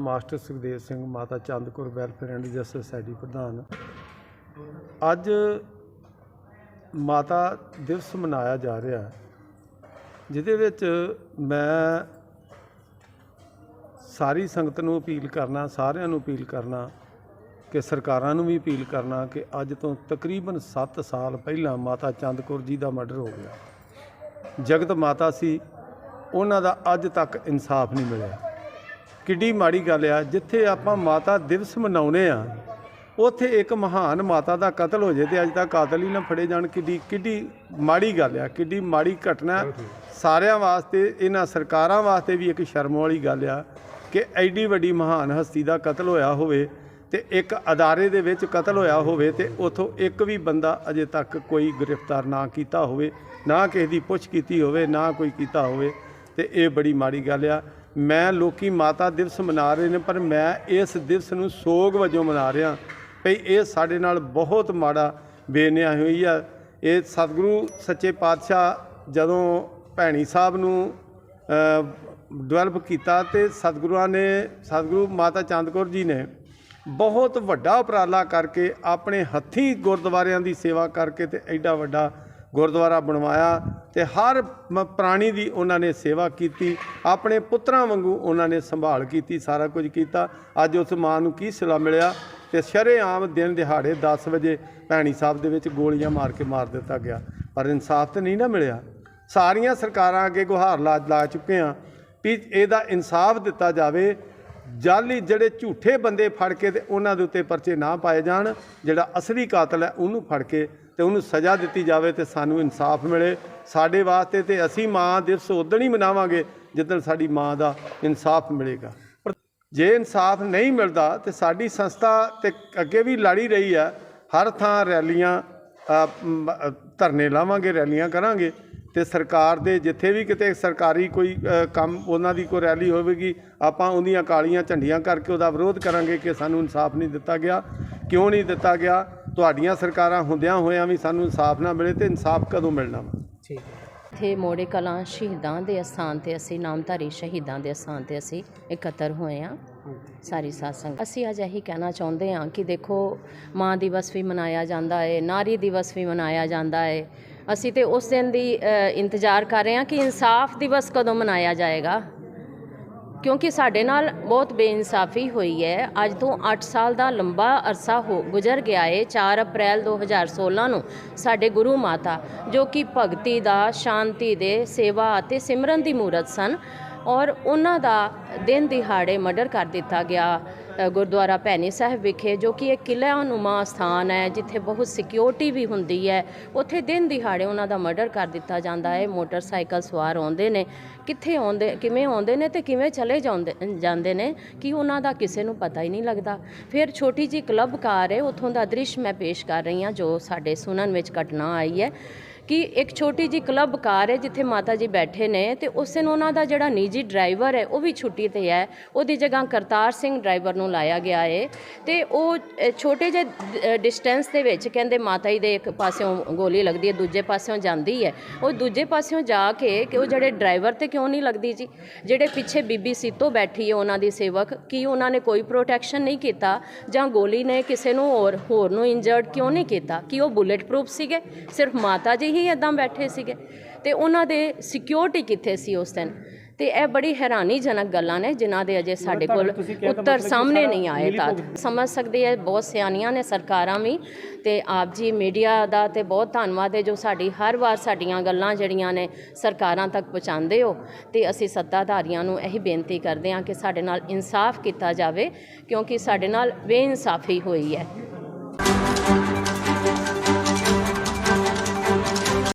Master Sukhdev Singh, Mata Chandkaur welfare and justice society ਪ੍ਰਧਾਨ। ਅੱਜ ਮਾਤਾ ਦਿਵਸ ਮਨਾਇਆ ਜਾ ਰਿਹਾ ਜਿਹਦੇ ਵਿੱਚ ਮੈਂ ਸਾਰੀ ਸੰਗਤ ਨੂੰ ਅਪੀਲ ਕਰਨਾ, ਸਾਰਿਆਂ ਨੂੰ ਅਪੀਲ ਕਰਨਾ, ਕਿ ਸਰਕਾਰਾਂ ਨੂੰ ਵੀ ਅਪੀਲ ਕਰਨਾ ਕਿ ਅੱਜ ਤੋਂ ਤਕਰੀਬਨ 7 ਸਾਲ ਪਹਿਲਾਂ ਮਾਤਾ ਚੰਦਕੌਰ ਜੀ ਦਾ ਮਰਡਰ ਹੋ ਗਿਆ। ਜਗਤ ਮਾਤਾ ਸੀ, ਉਹਨਾਂ ਦਾ ਅੱਜ ਤੱਕ ਇਨਸਾਫ ਨਹੀਂ ਮਿਲਿਆ। ਕਿੱਡੀ ਮਾੜੀ ਗੱਲ ਆ ਜਿੱਥੇ ਆਪਾਂ ਮਾਤਾ ਦਿਵਸ ਮਨਾਉਨੇ ਆ ਉੱਥੇ ਇੱਕ ਮਹਾਨ ਮਾਤਾ ਦਾ ਕਤਲ ਹੋ ਜੇ ਤੇ ਅੱਜ ਤੱਕ ਕਾਤਲ ਹੀ ਨਾ ਫੜੇ ਜਾਣ। ਕਿੱਡੀ ਕਿੱਡੀ ਮਾੜੀ ਗੱਲ ਆ ਕਿੱਡੀ ਮਾੜੀ ਘਟਨਾ। ਸਾਰਿਆਂ ਵਾਸਤੇ ਇਹਨਾਂ ਸਰਕਾਰਾਂ ਵਾਸਤੇ ਵੀ ਇੱਕ ਸ਼ਰਮ ਵਾਲੀ ਗੱਲ ਆ ਕਿ ਐਡੀ ਵੱਡੀ ਮਹਾਨ ਹਸਤੀ ਦਾ ਕਤਲ ਹੋਇਆ ਹੋਵੇ ਤੇ ਇੱਕ ਅਦਾਰੇ ਦੇ ਵਿੱਚ ਕਤਲ ਹੋਇਆ ਹੋਵੇ ਤੇ ਉਥੋਂ ਇੱਕ ਵੀ ਬੰਦਾ ਅਜੇ ਤੱਕ ਕੋਈ ਗ੍ਰਿਫਤਾਰ ਨਾ ਕੀਤਾ ਹੋਵੇ ਨਾ ਕਿਸੇ ਦੀ ਪੁੱਛ ਕੀਤੀ ਹੋਵੇ ਨਾ ਕੋਈ ਕੀਤਾ ਹੋਵੇ ਤੇ ਇਹ ਬੜੀ ਮਾੜੀ ਗੱਲ ਆ। ਮੈਂ ਲੋਕੀ ਮਾਤਾ ਦਿਵਸ ਮਨਾ ਰਹੇ ਨੇ, ਪਰ ਮੈਂ ਇਸ ਦਿਵਸ ਨੂੰ ਸੋਗ ਵਜੋਂ ਮਨਾ ਰਿਹਾ। ਭਈ ਇਹ ਸਾਡੇ ਨਾਲ ਬਹੁਤ ਮਾੜਾ ਬੇਨਿਆ ਹੋਈ ਆ। ਇਹ ਸਤਿਗੁਰੂ ਸੱਚੇ ਪਾਤਸ਼ਾਹ ਜਦੋਂ ਭੈਣੀ ਸਾਹਿਬ ਨੂੰ ਡਿਵੈਲਪ ਕੀਤਾ ਤੇ ਸਤਿਗੁਰਾਂ ਨੇ, ਸਤਿਗੁਰੂ ਮਾਤਾ ਚੰਦਕੌਰ ਜੀ ਨੇ ਬਹੁਤ ਵੱਡਾ ਉਪਰਾਲਾ ਕਰਕੇ ਆਪਣੇ ਹੱਥੀਂ ਗੁਰਦੁਆਰਿਆਂ ਦੀ ਸੇਵਾ ਕਰਕੇ ਤੇ ਐਡਾ ਵੱਡਾ ਗੁਰਦੁਆਰਾ ਬਣਵਾਇਆ ਤੇ ਹਰ ਮ- ਪ੍ਰਾਣੀ ਦੀ ਉਹਨਾਂ ਨੇ ਸੇਵਾ ਕੀਤੀ, ਆਪਣੇ ਪੁੱਤਰਾਂ ਵਾਂਗੂ ਉਹਨਾਂ ਨੇ ਸੰਭਾਲ ਕੀਤੀ, ਸਾਰਾ ਕੁਝ ਕੀਤਾ। ਅੱਜ ਉਸ ਮਾਂ ਨੂੰ ਕੀ ਸਿਲਾ ਮਿਲਿਆ? ਤੇ ਸ਼ਰੇਆਮ ਦਿਨ ਦਿਹਾੜੇ 10 ਵਜੇ ਭੈਣੀ ਸਾਹਿਬ ਦੇ ਵਿੱਚ ਗੋਲੀਆਂ ਮਾਰ ਕੇ ਮਾਰ ਦਿੱਤਾ ਗਿਆ। ਪਰ ਇਨਸਾਫ ਤੇ ਨਹੀਂ ਨਾ ਮਿਲਿਆ। ਸਾਰੀਆਂ ਸਰਕਾਰਾਂ ਅੱਗੇ ਗੁਹਾਰ ਲਾ ਲਾ ਚੁੱਕੇ ਆ ਵੀ ਇਹਦਾ ਇਨਸਾਫ ਦਿੱਤਾ ਜਾਵੇ। ਜਾਲੀ ਜਿਹੜੇ ਝੂਠੇ ਬੰਦੇ ਫੜ ਕੇ ਤੇ ਉਹਨਾਂ ਦੇ ਉੱਤੇ ਪਰਚੇ ਨਾ ਪਾਏ ਜਾਣ, ਜਿਹੜਾ ਅਸਲੀ ਕਾਤਲ ਹੈ ਉਹਨੂੰ ਫੜ ਕੇ ਤੇ ਉਹਨੂੰ ਸਜ਼ਾ ਦਿੱਤੀ ਜਾਵੇ ਤੇ ਸਾਨੂੰ ਇਨਸਾਫ ਮਿਲੇ। ਸਾਡੇ ਵਾਸਤੇ ਤੇ ਅਸੀਂ ਮਾਂ ਦਿਵਸ ਉਦੋਂ ਹੀ ਮਨਾਵਾਂਗੇ ਜਿੱਦਣ ਸਾਡੀ ਮਾਂ ਦਾ ਇਨਸਾਫ ਮਿਲੇਗਾ। ਪਰ ਜੇ ਇਨਸਾਫ ਨਹੀਂ ਮਿਲਦਾ ਤੇ ਸਾਡੀ ਸੰਸਥਾ ਤੇ ਅੱਗੇ ਵੀ ਲੜੀ ਰਹੀ ਹੈ ਹਰ ਥਾਂ ਰੈਲੀਆਂ ਧਰਨੇ ਲਾਵਾਂਗੇ, ਰੈਲੀਆਂ ਕਰਾਂਗੇ ਤੇ ਸਰਕਾਰ ਦੇ ਜਿੱਥੇ ਵੀ ਕਿਤੇ ਸਰਕਾਰੀ ਕੋਈ ਕੰਮ ਉਹਨਾਂ ਦੀ ਕੋਈ ਰੈਲੀ ਹੋਵੇਗੀ, ਆਪਾਂ ਉਹਦੀਆਂ ਕਾਲੀਆਂ ਝੰਡੀਆਂ ਕਰਕੇ ਉਹਦਾ ਵਿਰੋਧ ਕਰਾਂਗੇ ਕਿ ਸਾਨੂੰ ਇਨਸਾਫ ਨਹੀਂ ਦਿੱਤਾ ਗਿਆ। ਕਿਉਂ ਨਹੀਂ ਦਿੱਤਾ ਗਿਆ? ਤੁਹਾਡੀਆਂ ਸਰਕਾਰਾਂ ਹੁੰਦਿਆਂ ਹੋਇਆਂ ਵੀ ਸਾਨੂੰ ਇਨਸਾਫ ਨਾ ਮਿਲੇ ਤੇ ਇਨਸਾਫ ਕਦੋਂ ਮਿਲਣਾ ਵਾ? ਠੀਕ ਇੱਥੇ ਮੋੜੇ ਕਲਾਂ ਸ਼ਹੀਦਾਂ ਦੇ ਅਸਥਾਨ ਤੇ ਅਸੀਂ, ਨਾਮਧਾਰੀ ਸ਼ਹੀਦਾਂ ਦੇ ਅਸਥਾਨ ਤੇ ਅਸੀਂ ਇਕੱਤਰ ਹੋਏ ਹਾਂ। ਸਾਰੀ ਸਾਧ ਸੰਗਤ ਅਸੀਂ ਅੱਜ ਇਹੀ ਕਹਿਣਾ ਚਾਹੁੰਦੇ ਹਾਂ ਕਿ ਦੇਖੋ, ਮਾਂ ਦਿਵਸ ਵੀ ਮਨਾਇਆ ਜਾਂਦਾ ਹੈ ਨਾਰੀ ਦਿਵਸ ਵੀ ਮਨਾਇਆ ਜਾਂਦਾ ਹੈ ਅਸੀਂ ਤੇ ਉਸ ਦਿਨ ਦੀ ਇੰਤਜ਼ਾਰ ਕਰ ਰਹੇ ਹਾਂ ਕਿ ਇਨਸਾਫ ਦਿਵਸ ਕਦੋਂ ਮਨਾਇਆ ਜਾਏਗਾ। ਕਿਉਂਕਿ ਸਾਡੇ ਨਾਲ ਬਹੁਤ ਬੇਇਨਸਾਫੀ ਹੋਈ ਹੈ। ਅੱਜ ਤੋਂ 8 ਸਾਲ ਦਾ ਲੰਬਾ ਅਰਸਾ ਹੋ ਗੁਜ਼ਰ ਗਿਆ ਹੈ 4 ਅਪ੍ਰੈਲ 2016 ਨੂੰ ਸਾਡੇ ਗੁਰੂ ਮਾਤਾ, ਜੋ ਕਿ ਭਗਤੀ ਦਾ, ਸ਼ਾਂਤੀ ਦੇ, ਸੇਵਾ ਅਤੇ ਸਿਮਰਨ ਦੀ ਮੂਰਤ ਸਨ ਔਰ ਉਹਨਾਂ ਦਾ ਦਿਨ ਦਿਹਾੜੇ ਮਰਡਰ ਕਰ ਦਿੱਤਾ ਗਿਆ। ਗੁਰਦੁਆਰਾ ਭੈਣੀ ਸਾਹਿਬ ਵਿਖੇ, ਜੋ ਕਿ ਇੱਕ ਕਿਲ੍ਹਾ ਨੁਮਾ ਸਥਾਨ ਹੈ, ਜਿੱਥੇ ਬਹੁਤ ਸਿਕਿਉਰਿਟੀ ਵੀ ਹੁੰਦੀ ਹੈ। ਉੱਥੇ ਦਿਨ ਦਿਹਾੜੇ ਉਹਨਾਂ ਦਾ ਮਰਡਰ ਕਰ ਦਿੱਤਾ ਜਾਂਦਾ ਹੈ। ਮੋਟਰਸਾਈਕਲ ਸਵਾਰ ਆਉਂਦੇ ਨੇ। ਕਿੱਥੇ ਆਉਂਦੇ, ਕਿਵੇਂ ਆਉਂਦੇ ਨੇ ਤੇ ਕਿਵੇਂ ਚਲੇ ਜਾਂਦੇ ਜਾਂਦੇ ਨੇ, ਕਿ ਉਹਨਾਂ ਦਾ ਕਿਸੇ ਨੂੰ ਪਤਾ ਹੀ ਨਹੀਂ ਲੱਗਦਾ। ਫਿਰ ਛੋਟੀ ਜੀ ਕਲੱਬ ਕਾਰ ਹੈ। ਉੱਥੋਂ ਦਾ ਦ੍ਰਿਸ਼ ਮੈਂ ਪੇਸ਼ ਕਰ ਰਹੀ ਹਾਂ, ਜੋ ਸਾਡੇ ਸੁਣਨ ਵਿੱਚ ਘਟਨਾ ਆਈ ਹੈ। ਕਿ ਇੱਕ ਛੋਟੀ ਜੀ ਕਲੱਬ ਕਾਰ ਹੈ ਜਿੱਥੇ ਮਾਤਾ ਜੀ ਬੈਠੇ ਨੇ ਤੇ ਉਸ ਦਿਨ ਉਹਨਾਂ ਦਾ ਜਿਹੜਾ ਨਿੱਜੀ ਡਰਾਈਵਰ ਹੈ ਉਹ ਵੀ ਛੁੱਟੀ ਤੇ ਹੈ। ਉਹਦੀ ਜਗ੍ਹਾ ਕਰਤਾਰ ਸਿੰਘ ਡਰਾਈਵਰ ਨੂੰ ਲਾਇਆ ਗਿਆ ਹੈ ਤੇ ਉਹ ਛੋਟੇ ਜਿਹੇ ਡਿਸਟੈਂਸ ਦੇ ਵਿੱਚ ਕਹਿੰਦੇ ਮਾਤਾ ਜੀ ਦੇ ਇੱਕ ਪਾਸਿਓਂ ਗੋਲੀ ਲੱਗਦੀ ਹੈ, ਦੂਜੇ ਪਾਸਿਓਂ ਜਾਂਦੀ ਹੈ। ਉਹ ਦੂਜੇ ਪਾਸਿਓਂ ਜਾ ਕੇ ਕਿ ਉਹ ਜਿਹੜੇ ਡਰਾਈਵਰ ਤੇ ਕਿਉਂ ਨਹੀਂ ਲੱਗਦੀ ਜੀ? ਜਿਹੜੇ ਪਿੱਛੇ ਬੀਬੀ ਸੀਤੋ ਬੈਠੀ ਹੈ ਉਹਨਾਂ ਦੀ ਸੇਵਕ, ਕੀ ਉਹਨਾਂ ਨੇ ਕੋਈ ਪ੍ਰੋਟੈਕਸ਼ਨ ਨਹੀਂ ਕੀਤਾ? ਜਾਂ ਗੋਲੀ ਨੇ ਕਿਸੇ ਨੂੰ ਹੋਰ ਹੋਰ ਨੂੰ ਇੰਜਰਡ ਕਿਉਂ ਨਹੀਂ ਕੀਤਾ? ਕਿ ਉਹ ਬੁਲੇਟ ਪ੍ਰੂਫ ਸੀਗੇ? ਸਿਰਫ ਮਾਤਾ ਜੀ ਹੀ ਇਦਾਂ ਬੈਠੇ ਸੀਗੇ ਤੇ ਉਹਨਾਂ ਦੇ ਸਿਕਿਉਰਿਟੀ ਕਿੱਥੇ ਸੀ ਉਸ ਦਿਨ? ਤੇ ਇਹ ਬੜੀ ਹੈਰਾਨੀਜਨਕ ਗੱਲਾਂ ਨੇ ਜਿਨ੍ਹਾਂ ਦੇ ਅਜੇ ਸਾਡੇ ਕੋਲ ਉੱਤਰ ਸਾਹਮਣੇ ਨਹੀਂ ਆਏ ਤਾਂ ਸਮਝ ਸਕਦੇ ਆ ਬਹੁਤ ਸਿਆਣੀਆਂ ਨੇ ਸਰਕਾਰਾਂ ਵੀ ਤੇ ਆਪ ਜੀ ਮੀਡੀਆ ਦਾ ਤੇ ਬਹੁਤ ਧੰਨਵਾਦ ਹੈ ਜੋ ਸਾਡੀ ਹਰ ਵਾਰ ਸਾਡੀਆਂ ਗੱਲਾਂ ਜਿਹੜੀਆਂ ਨੇ ਸਰਕਾਰਾਂ ਤੱਕ ਪਹੁੰਚਾਉਂਦੇ ਹੋ। ਤੇ ਅਸੀਂ ਸੱਤਾਧਾਰੀਆਂ ਨੂੰ ਇਹੀ ਬੇਨਤੀ ਕਰਦੇ ਹਾਂ ਕਿ ਸਾਡੇ ਨਾਲ ਇਨਸਾਫ ਕੀਤਾ ਜਾਵੇ ਕਿਉਂਕਿ ਸਾਡੇ ਨਾਲ ਬੇਇਨਸਾਫੀ ਹੋਈ ਹੈ।